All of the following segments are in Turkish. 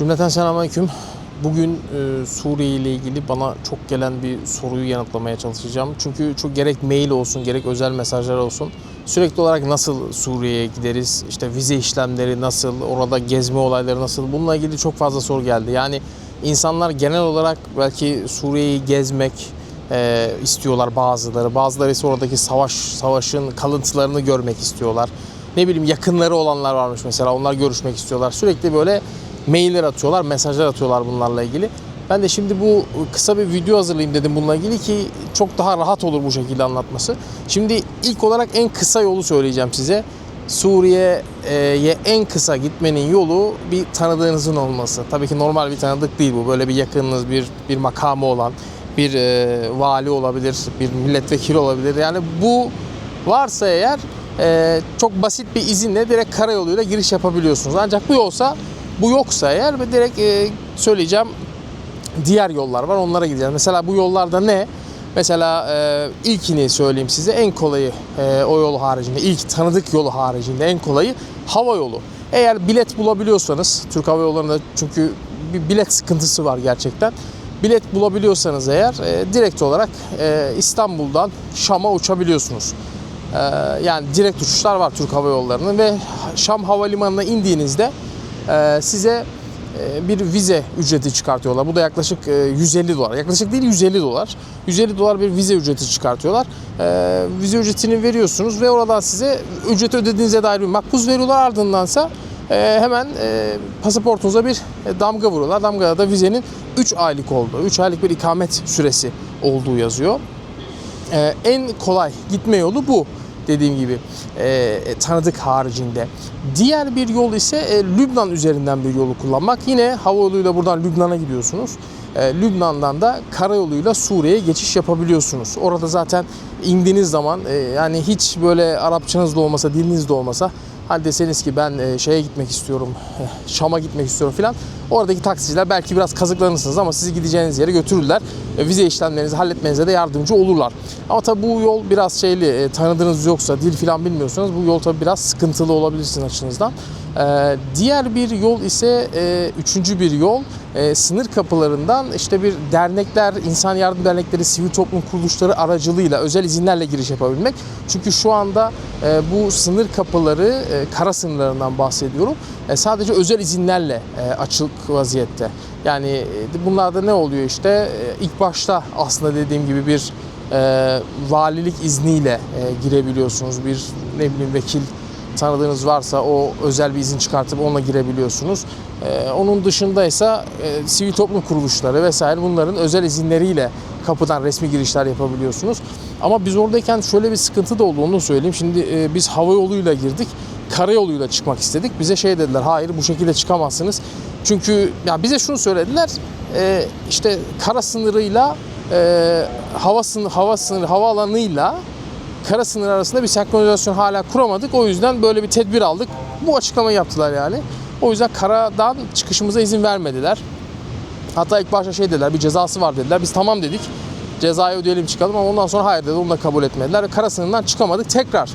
Cümleten selamünaleyküm. Bugün e, Suriye ile ilgili bana çok gelen bir soruyu yanıtlamaya çalışacağım. Çünkü çok gerek mail olsun, gerek özel mesajlar olsun. Sürekli olarak nasıl Suriye'ye gideriz, işte vize işlemleri nasıl, orada gezme olayları nasıl, bununla ilgili çok fazla soru geldi. Yani insanlar genel olarak belki Suriye'yi gezmek e, istiyorlar bazıları. Bazıları ise oradaki savaş, savaşın kalıntılarını görmek istiyorlar. Ne bileyim yakınları olanlar varmış mesela, onlar görüşmek istiyorlar. Sürekli böyle mailler atıyorlar, mesajlar atıyorlar bunlarla ilgili. Ben de şimdi bu kısa bir video hazırlayayım dedim bununla ilgili ki çok daha rahat olur bu şekilde anlatması. Şimdi ilk olarak en kısa yolu söyleyeceğim size. Suriye'ye en kısa gitmenin yolu bir tanıdığınızın olması. Tabii ki normal bir tanıdık değil bu. Böyle bir yakınınız, bir bir makamı olan, bir e, vali olabilir, bir milletvekili olabilir. Yani bu varsa eğer e, çok basit bir izinle direkt karayoluyla giriş yapabiliyorsunuz. Ancak bu yolsa bu yoksa eğer ve direkt e, söyleyeceğim diğer yollar var onlara gideceğiz. Mesela bu yollarda ne? Mesela e, ilkini söyleyeyim size en kolayı e, o yol haricinde ilk tanıdık yolu haricinde en kolayı hava yolu. Eğer bilet bulabiliyorsanız Türk Hava Yolları'nda çünkü bir bilet sıkıntısı var gerçekten. Bilet bulabiliyorsanız eğer e, direkt olarak e, İstanbul'dan Şam'a uçabiliyorsunuz. E, yani direkt uçuşlar var Türk Hava Yolları'nın ve Şam Havalimanı'na indiğinizde size e, bir vize ücreti çıkartıyorlar. Bu da yaklaşık e, 150 dolar. Yaklaşık değil 150 dolar. 150 dolar bir vize ücreti çıkartıyorlar. E, Vize ücretini veriyorsunuz ve oradan size ücreti ödediğinize dair bir makbuz veriyorlar. Ardındansa e, hemen e, pasaportunuza bir e, damga vuruyorlar. Damgada da vizenin 3 aylık olduğu, 3 aylık bir ikamet süresi olduğu yazıyor. Ee, en kolay gitme yolu bu dediğim gibi e, tanıdık haricinde. Diğer bir yol ise e, Lübnan üzerinden bir yolu kullanmak. Yine hava yoluyla buradan Lübnan'a gidiyorsunuz. E, Lübnan'dan da karayoluyla Suriye'ye geçiş yapabiliyorsunuz. Orada zaten indiğiniz zaman e, yani hiç böyle Arapçanız da olmasa, diliniz de olmasa Hani deseniz ki ben e, şeye gitmek istiyorum, eh, Şam'a gitmek istiyorum filan. Oradaki taksiciler belki biraz kazıklanırsınız ama sizi gideceğiniz yere götürürler. E, Vize işlemlerinizi halletmenize de yardımcı olurlar. Ama tabii bu yol biraz şeyli, e, tanıdığınız yoksa, dil filan bilmiyorsanız bu yol tabii biraz sıkıntılı olabilir sizin açınızdan. E, Diğer bir yol ise e, üçüncü bir yol e, sınır kapılarından işte bir dernekler, insan yardım dernekleri, sivil toplum kuruluşları aracılığıyla özel izinlerle giriş yapabilmek. Çünkü şu anda e, bu sınır kapıları e, kara sınırlarından bahsediyorum. E, sadece özel izinlerle e, açık vaziyette. Yani e, bunlarda ne oluyor işte e, ilk başta aslında dediğim gibi bir e, valilik izniyle e, girebiliyorsunuz. Bir ne bileyim vekil tanıdığınız varsa o özel bir izin çıkartıp onunla girebiliyorsunuz. Ee, onun dışında ise e, sivil toplum kuruluşları vesaire bunların özel izinleriyle kapıdan resmi girişler yapabiliyorsunuz. Ama biz oradayken şöyle bir sıkıntı da oldu onu söyleyeyim. Şimdi e, biz hava yoluyla girdik. Karayoluyla çıkmak istedik. Bize şey dediler hayır bu şekilde çıkamazsınız. Çünkü ya bize şunu söylediler. e, işte kara sınırıyla e, hava sınır hava sınır havaalanıyla kara sınır arasında bir senkronizasyon hala kuramadık. O yüzden böyle bir tedbir aldık. Bu açıklamayı yaptılar yani. O yüzden karadan çıkışımıza izin vermediler. Hatta ilk başta şey dediler, bir cezası var dediler. Biz tamam dedik. Cezayı ödeyelim çıkalım ama ondan sonra hayır dedi. Onu da kabul etmediler. Ve kara sınırından çıkamadık. Tekrar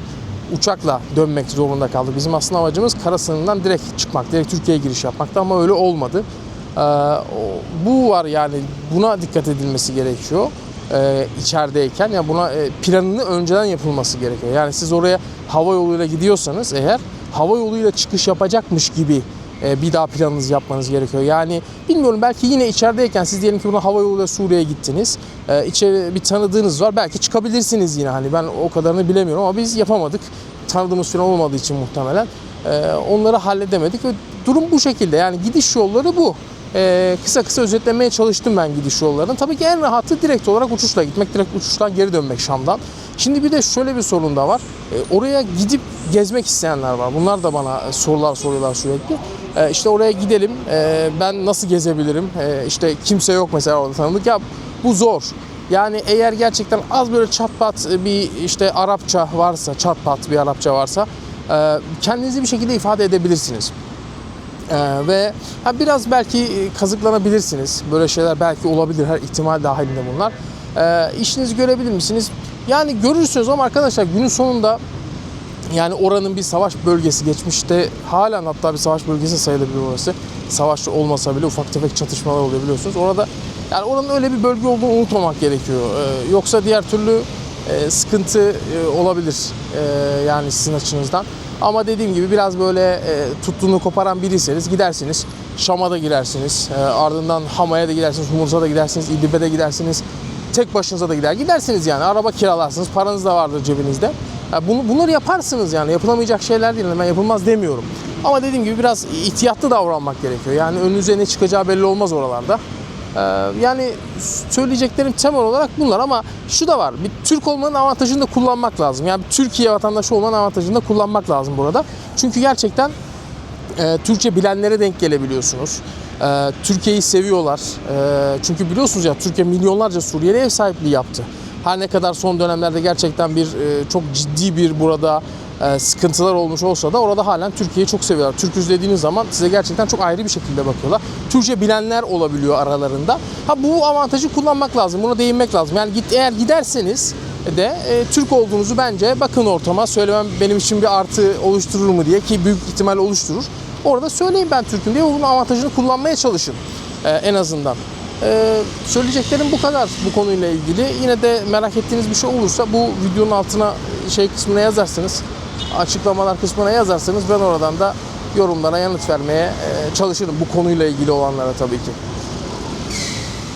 uçakla dönmek zorunda kaldık. Bizim aslında amacımız kara sınırından direkt çıkmak, direkt Türkiye'ye giriş yapmaktı ama öyle olmadı. Ee, bu var yani buna dikkat edilmesi gerekiyor e, içerideyken ya buna e, planını önceden yapılması gerekiyor. Yani siz oraya hava yoluyla gidiyorsanız eğer hava yoluyla çıkış yapacakmış gibi e, bir daha planınızı yapmanız gerekiyor. Yani bilmiyorum belki yine içerideyken siz diyelim ki buna hava yoluyla Suriye'ye gittiniz. E, içeri bir tanıdığınız var. Belki çıkabilirsiniz yine hani ben o kadarını bilemiyorum ama biz yapamadık. Tanıdığımız falan olmadığı için muhtemelen. E, onları halledemedik ve durum bu şekilde. Yani gidiş yolları bu. Ee, kısa kısa özetlemeye çalıştım ben gidiş yollarını. Tabii ki en rahatı direkt olarak uçuşla gitmek, direkt uçuştan geri dönmek Şam'dan. Şimdi bir de şöyle bir sorun da var. Ee, oraya gidip gezmek isteyenler var. Bunlar da bana e, sorular soruyorlar sürekli. Ee, işte oraya gidelim, ee, ben nasıl gezebilirim? Ee, işte kimse yok mesela orada tanıdık. Ya bu zor. Yani eğer gerçekten az böyle çat pat bir işte Arapça varsa, çat pat bir Arapça varsa e, kendinizi bir şekilde ifade edebilirsiniz. Ee, ve ha, biraz belki e, kazıklanabilirsiniz. Böyle şeyler belki olabilir. Her ihtimal dahilinde bunlar. Ee, işinizi görebilir misiniz? Yani görürsünüz ama arkadaşlar günün sonunda Yani oranın bir savaş bölgesi geçmişte halen hatta bir savaş bölgesi sayılabilir orası. Savaş olmasa bile ufak tefek çatışmalar oluyor biliyorsunuz. Orada yani oranın öyle bir bölge olduğunu unutmamak gerekiyor. Ee, yoksa diğer türlü e, sıkıntı e, olabilir e, yani sizin açınızdan. Ama dediğim gibi biraz böyle e, tuttuğunu koparan biriyseniz gidersiniz. Şam'a da gidersiniz. E, ardından Hama'ya da gidersiniz. Humus'a da gidersiniz. İdlib'e de gidersiniz. Tek başınıza da gider. Gidersiniz yani. Araba kiralarsınız. Paranız da vardır cebinizde. Ya bunu, bunları yaparsınız yani. Yapılamayacak şeyler değil. Ben yapılmaz demiyorum. Ama dediğim gibi biraz ihtiyatlı davranmak gerekiyor. Yani önünüze ne çıkacağı belli olmaz oralarda. Ee, yani söyleyeceklerim temel olarak bunlar ama şu da var. Bir Türk olmanın avantajını da kullanmak lazım. Yani Türkiye vatandaşı olmanın avantajını da kullanmak lazım burada. Çünkü gerçekten e, Türkçe bilenlere denk gelebiliyorsunuz. E, Türkiye'yi seviyorlar. E, çünkü biliyorsunuz ya Türkiye milyonlarca Suriyeli ev sahipliği yaptı. Her ne kadar son dönemlerde gerçekten bir e, çok ciddi bir burada e, sıkıntılar olmuş olsa da orada halen Türkiye'yi çok seviyorlar. Türküz dediğiniz zaman size gerçekten çok ayrı bir şekilde bakıyorlar. Türkçe bilenler olabiliyor aralarında. Ha bu avantajı kullanmak lazım. Buna değinmek lazım. Yani git eğer giderseniz de e, Türk olduğunuzu bence bakın ortama söylemem benim için bir artı oluşturur mu diye ki büyük ihtimal oluşturur. Orada söyleyin ben Türk'üm diye bunun avantajını kullanmaya çalışın e, en azından. E, söyleyeceklerim bu kadar bu konuyla ilgili. Yine de merak ettiğiniz bir şey olursa bu videonun altına şey kısmına yazarsınız. Açıklamalar kısmına yazarsanız ben oradan da yorumlara yanıt vermeye e, çalışırım bu konuyla ilgili olanlara tabii ki.